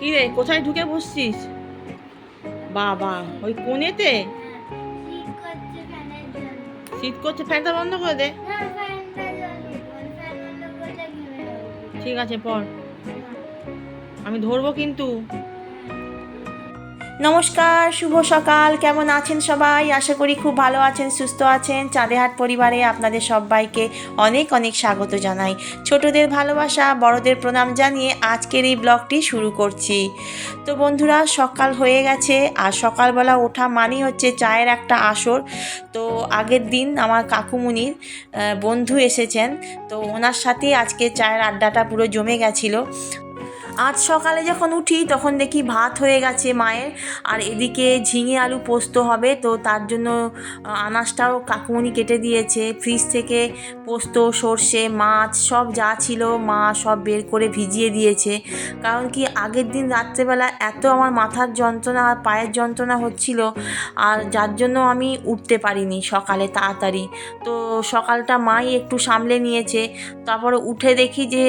কি রে, কোথায় ঢুকে বসছিস? বাবা, ওই কোনেতে শীত করছে, ফ্যানটা বন্ধ করে দে। ঠিক আছে, পর। আমি ধরবো কিন্তু। নমস্কার, শুভ সকাল। কেমন আছেন সবাই? আশা করি খুব ভালো আছেন, সুস্থ আছেন। চাঁদেহাট পরিবারে আপনাদের সবাইকে অনেক অনেক স্বাগত জানাই। ছোটদের ভালোবাসা, বড়দের প্রণাম জানিয়ে আজকের এই ব্লগটি শুরু করছি। তো বন্ধুরা, সকাল হয়ে গেছে, আর সকালবেলা ওঠা মানেই হচ্ছে চায়ের একটা আসর। তো আগের দিন আমার কাকুমুনির বন্ধু এসেছেন। তো ওনার সাথেই আজকে চায়ের আড্ডাটা পুরো জমে গেছিল। আজ সকালে যখন উঠি, তখন দেখি ভাত হয়ে গেছে মায়ের, আর এদিকে ঝিঙে আলু পোস্ত হবে, তো তার জন্য আনাজটাও কাকুমনি কেটে দিয়েছে। ফ্রিজ থেকে পোস্ত, সর্ষে, মাছ, সব যা ছিল মা সব বের করে ভিজিয়ে দিয়েছে। কারণ কি, আগের দিন রাত্রেবেলা এত আমার মাথার যন্ত্রণা আর পায়ের যন্ত্রণা হচ্ছিল, আর যার জন্য আমি উঠতে পারিনি সকালে তাড়াতাড়ি। তো সকালটা মাই একটু সামলে নিয়েছে, তারপরে উঠে দেখি যে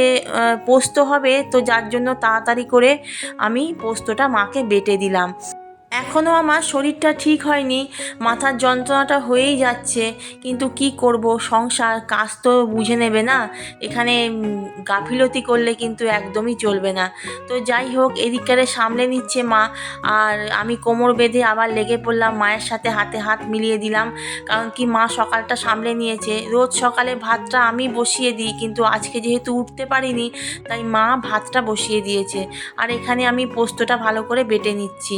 পোস্ত হবে, তো যার জন্য তাড়াতাড়ি করে আমি পোস্তটা মাকে বেটে দিলাম। এখনও আমার শরীরটা ঠিক হয়নি, মাথার যন্ত্রণাটা হয়েই যাচ্ছে, কিন্তু কি করব? সংসার, কাজ তো বুঝে নেবে না, এখানে গাফিলতি করলে কিন্তু একদমই চলবে না। তো যাই হোক, এদিককারে সামলে নিচ্ছে মা, আর আমি কোমর বেঁধে আবার লেগে পড়লাম, মায়ের সাথে হাতে হাত মিলিয়ে দিলাম, কারণ কি মা সকালটা সামলে নিয়েছে। রোজ সকালে ভাতটা আমি বসিয়ে দিই, কিন্তু আজকে যেহেতু উঠতে পারিনি, তাই মা ভাতটা বসিয়ে দিয়েছে। আর এখানে আমি পোস্তটা ভালো করে বেটে নিচ্ছি।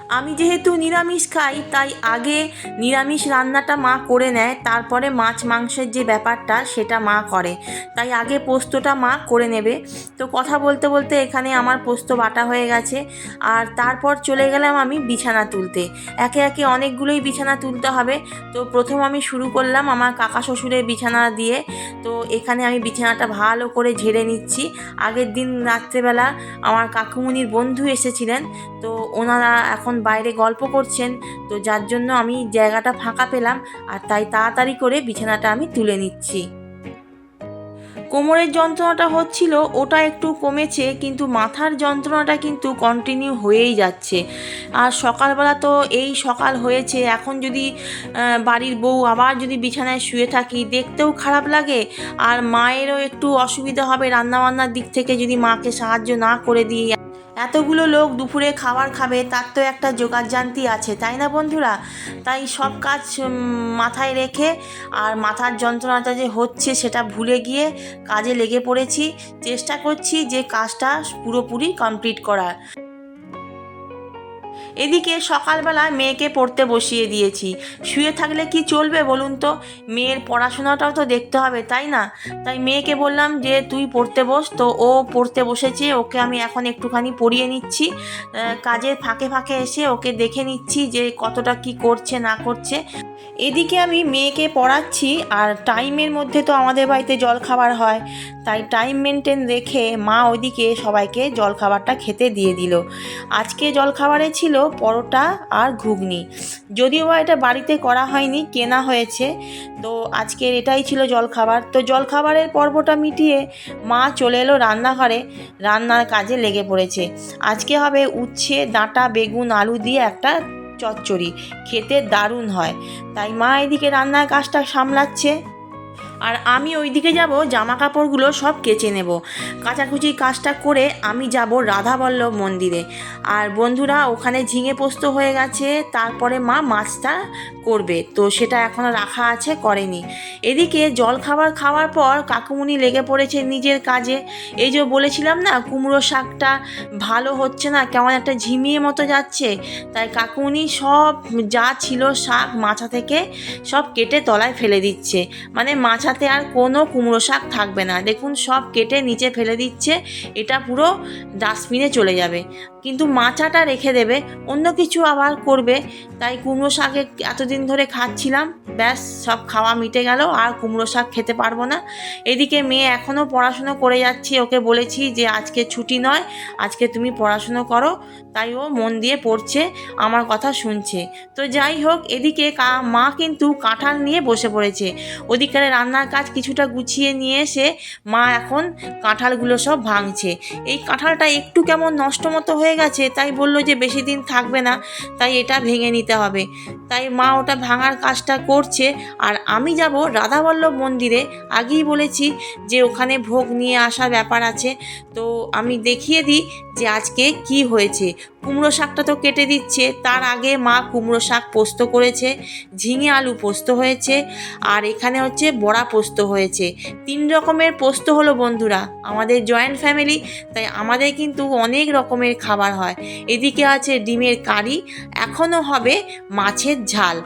আমি যেহেতু নিরামিষ খাই, তাই আগে নিরামিষ রান্নাটা মা করে নেয়, তারপরে মাছ মাংসের যে ব্যাপারটা সেটা মা করে। তাই আগে পোস্তটা মা করে নেবে। তো কথা বলতে বলতে এখানে আমার পোস্ত বাটা হয়ে গেছে। আর তারপর চলে গেলাম আমি বিছানা তুলতে। একে একে অনেকগুলোই বিছানা তুলতে হবে। তো প্রথম আমি শুরু করলাম আমার কাকা শ্বশুরের বিছানা দিয়ে। তো এখানে আমি বিছানাটা ভালো করে ঝেড়ে নিচ্ছি। আগের দিন রাত্রেবেলা আমার কাকুমুনির বন্ধু এসেছিলেন। তো ওনারা এখন বাইরে গল্প করছেন, তো যার জন্য আমি জায়গাটা ফাঁকা পেলাম আর তাই তাড়াতাড়ি করে বিছানাটা আমি তুলে নিচ্ছি। কোমরের যন্ত্রণাটা হচ্ছিল, ওটা একটু কমেছে, কিন্তু মাথার যন্ত্রণাটা কিন্তু কন্টিনিউ হয়েই যাচ্ছে। আর সকালবেলা তো এই সকাল হয়েছে, এখন যদি বাড়ির বউ আবার যদি বিছানায় শুয়ে থাকি, দেখতেও খারাপ লাগে। আর মায়েরও একটু অসুবিধা হবে, রান্নাবান্নার দিক থেকে যদি মাকে সাহায্য না করে দিই। এতগুলো লোক দুপুরে খাবার খাবে, তার তো একটা জানতি আছে, তাই না বন্ধুরা? তাই সব কাজ মাথায় রেখে আর মাথার যন্ত্রণাটা যে হচ্ছে সেটা ভুলে গিয়ে কাজে লেগে পড়েছি। চেষ্টা করছি যে কাজটা পুরোপুরি কমপ্লিট করার। এদিকে সকালবেলায় মেয়েকে পড়তে বসিয়ে দিয়েছি। শুয়ে থাকলে কি চলবে বলুন তো? মেয়ের পড়াশোনাটাও তো দেখতে হবে, তাই না? তাই মেয়েকে বললাম যে, তুই পড়তে বস। তো ও পড়তে বসেছে, ওকে আমি এখন একটুখানি পড়িয়ে নিচ্ছি। কাজের ফাঁকে ফাঁকে এসে ওকে দেখে নিচ্ছি যে, কতটা কি করছে, না করছে। এদিকে আমি মেয়েকে পড়াচ্ছি, আর টাইমের মধ্যে তো আমাদের বাড়িতে জল খাবার হয়। তাই টাইম মেনটেন রেখে মা ওইদিকে সবাইকে জল খাবারটা খেতে দিয়ে দিল। আজকে জল খাবারে ছিল পরোটা আর ঘুগনি। যদিও বা এটা বাড়িতে করা হয়নি, কেনা হয়েছে। তো আজকের এটাই ছিল জলখাবার। তো জলখাবারের পর্বটা মিটিয়ে মা চলে এলো রান্নাঘরে। রান্নার কাজে লেগে পড়েছে। আজকে হবে উচ্ছে, ডাঁটা, বেগুন, আলু দিয়ে একটা চচ্চড়ি। খেতে দারুণ হয়। তাই মা এদিকে রান্নার কাজটা সামলাচ্ছে। আর আমি ওইদিকে যাব জামা কাপড়গুলো সব কেচে নেব। কাচাকুচি কাজটা করে আমি যাব রাধাবল্লভ মন্দিরে। আর বন্ধুরা, ওখানে ঝিঙে পোস্ত হয়ে গেছে, তারপরে মা মাছটা করবে। তো সেটা এখনও রাখা আছে, করেনি। এদিকে জল খাবার খাওয়ার পর কাকুমুনি লেগে পড়েছে নিজের কাজে। এই যে বলেছিলাম না, কুমড়ো শাকটা ভালো হচ্ছে না, কেমন একটা ঝিমিয়ে মতো যাচ্ছে। তাই কাকুমুনি সব যা ছিল শাক মাছা থেকে সব কেটে তলায় ফেলে দিচ্ছে। মানে মাছাতে আর কোনো কুমড়ো শাক থাকবে না। দেখুন, সব কেটে নিচে ফেলে দিচ্ছে, এটা পুরো ডাস্টবিনে চলে যাবে। কিন্তু মাচাটা রেখে দেবে, অন্য কিছু আবার করবে। তাই কুমড়ো শাকে এতদিন ধরে খাচ্ছিলাম, ব্যাস সব খাওয়া মিটে গেল, আর কুমড়ো শাক খেতে পারব না। এদিকে মেয়ে এখনও পড়াশুনো করে যাচ্ছি, ওকে বলেছি যে আজকে ছুটি নয়, আজকে তুমি পড়াশুনো করো। তাই ও মন দিয়ে পড়ছে, আমার কথা শুনছে। তো যাই হোক, এদিকে মা কিন্তু কাঁঠাল নিয়ে বসে পড়েছে। ওদিকের রান্নার কাজ কিছুটা গুছিয়ে নিয়ে এসে মা এখন কাঁঠালগুলো সব ভাঙছে। এই কাঁঠালটা একটু কেমন নষ্ট মতো হয়ে গেছে, তাই বলল যে বেশি দিন থাকবে না, তাই এটা ভেঙে নিতে হবে। তাই মা ওটা ভাঙার কাজটা করছে, আর আমি যাব রাধাবল্লভ মন্দিরে। আগেই বলেছি যে ওখানে ভোগ নিয়ে আসার ব্যাপার আছে, তো আমি দেখিয়ে দিই যে আজকে কি হয়েছে। কুমড়ো শাকটা তো কেটে দিচ্ছে। তার আগে মা কুমড়ো শাক পোস্ত করেছে, ঝিঙে আলু পোস্ত হয়েছে, আর এখানে হচ্ছে বড়া পোস্ত হয়েছে। তিন রকমের পোস্ত হলো বন্ধুরা, আমাদের জয়েন্ট ফ্যামিলি, তাই আমাদের কিন্তু অনেক রকমের খাবার হয়। এদিকে আছে ডিমের কারি, এখনও হবে মাছের ঝাল।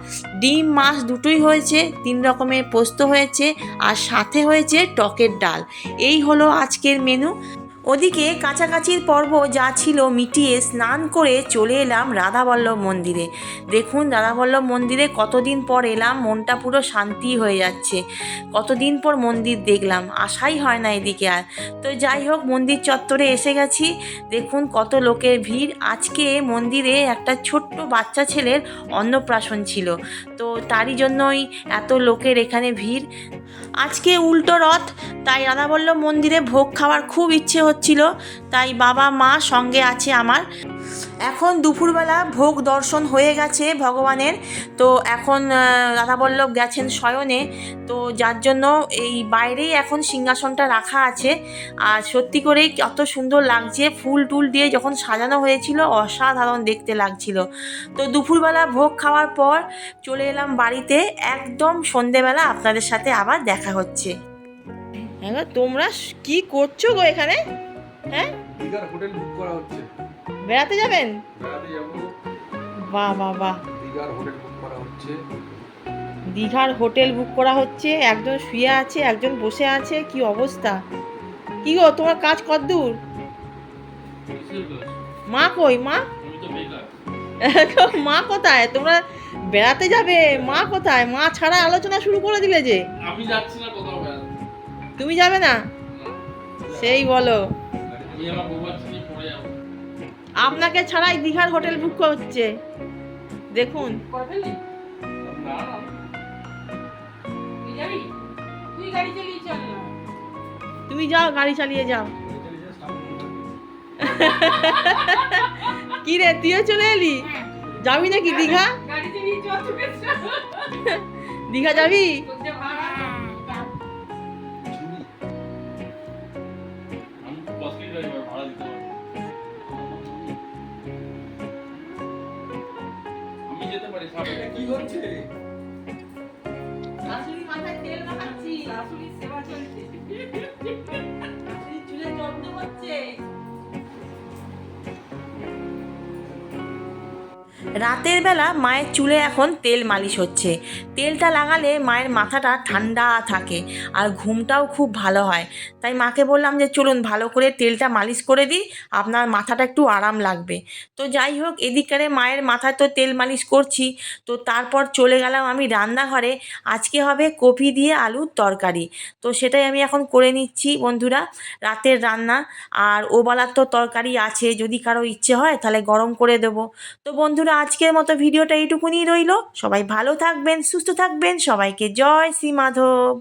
ডিম, মাছ দুটোই হয়েছে, তিন রকমের পোস্ত হয়েছে, আর সাথে হয়েছে টকের ডাল। এই হলো আজকের মেনু ওদিকে কাছাকাছির পর্ব যা ছিল মিটিয়ে স্নান করে চলে এলাম রাধাবল্লভ মন্দিরে। দেখুন, রাধাবল্লভ মন্দিরে কতদিন পর এলাম, মনটা পুরো শান্তি হয়ে যাচ্ছে। কতদিন পর মন্দির দেখলাম, আশাই হয় না এদিকে আর। তো যাই হোক, মন্দির চত্বরে এসে গেছি। দেখুন কত লোকের ভিড়। আজকে মন্দিরে একটা ছোট্ট বাচ্চা ছেলের অন্নপ্রাশন ছিল। তো তারই জন্যই এত লোকের এখানে ভিড়। আজকে উল্টো রথ, তাই রাধাবল্লভ মন্দিরে ভোগ খাওয়ার খুব ইচ্ছে হচ্ছিল, তাই বাবা মা সঙ্গে আছে আমার। এখন দুপুরবেলা ভোগ দর্শন হয়ে গেছে ভগবানের। তো এখন রাধাবল্লভ গেছেন শয়নে। তো যার জন্য এই বাইরেই এখন সিংহাসনটা রাখা আছে। আর সত্যি করেই কত সুন্দর লাগছে। ফুল টুল দিয়ে যখন সাজানো হয়েছিল, অসাধারণ দেখতে লাগছিল। তো দুপুরবেলা ভোগ খাওয়ার পর চলে এলাম বাড়িতে। একদম সন্ধেবেলা আপনাদের সাথে আবার দেখা হচ্ছে। হ্যাঁ তোমরা কি করছ গো এখানে? হ্যাঁ? দীঘার হোটেল বুক করা হচ্ছে। বেড়াতে যাবেন? বেড়াতে যাব। বাহ বাহ বাহ। দীঘার হোটেল বুক করা হচ্ছে। দীঘার হোটেল বুক করা হচ্ছে। একজন শুয়ে আছে একজন বসে আছে। কি অবস্থা? কি গো তোমার কাজ কতদূর মা কই মা? মা কোথায়? তোমরা বেড়াতে যাবে। মা কোথায়? মা ছাড়া আলোচনা শুরু করে দিলে যে। আমি যাচ্ছি না কোথাও তুমি যাবে না। সেই বলো। আপনাকে ছাড়াই দীঘার হোটেল বুক হচ্ছে। দেখুন। তুমি যাও গাড়ি চালিয়ে যাও। কি রে তুইও চলে এলি? যাবি নাকি দীঘা? দীঘা যাবি? আমি যেতে পারি রাতের বেলা মায়ের চুলে এখন তেল মালিশ হচ্ছে। তেলটা লাগালে মায়ের মাথাটা ঠান্ডা থাকে আর ঘুমটাও খুব ভালো হয়। তাই মাকে বললাম যে, চলুন ভালো করে তেলটা মালিশ করে দিই, আপনার মাথাটা একটু আরাম লাগবে। তো যাই হোক এদিকারে মায়ের মাথায় তো তেল মালিশ করছি। তো তারপর চলে গেলাম আমি রান্নাঘরে। আজকে হবে কপি দিয়ে আলুর তরকারি। তো সেটাই আমি এখন করে নিচ্ছি বন্ধুরা, রাতের রান্না। আর ওবালার তো তরকারি আছে, যদি কারও ইচ্ছে হয় তাহলে গরম করে দেবো। তো বন্ধুরা আজকের মতো ভিডিওটা এইটুকুনি রইল। সবাই ভালো থাকবেন সুস্থ থাকবেন। সবাইকে জয় শ্রী মাধব।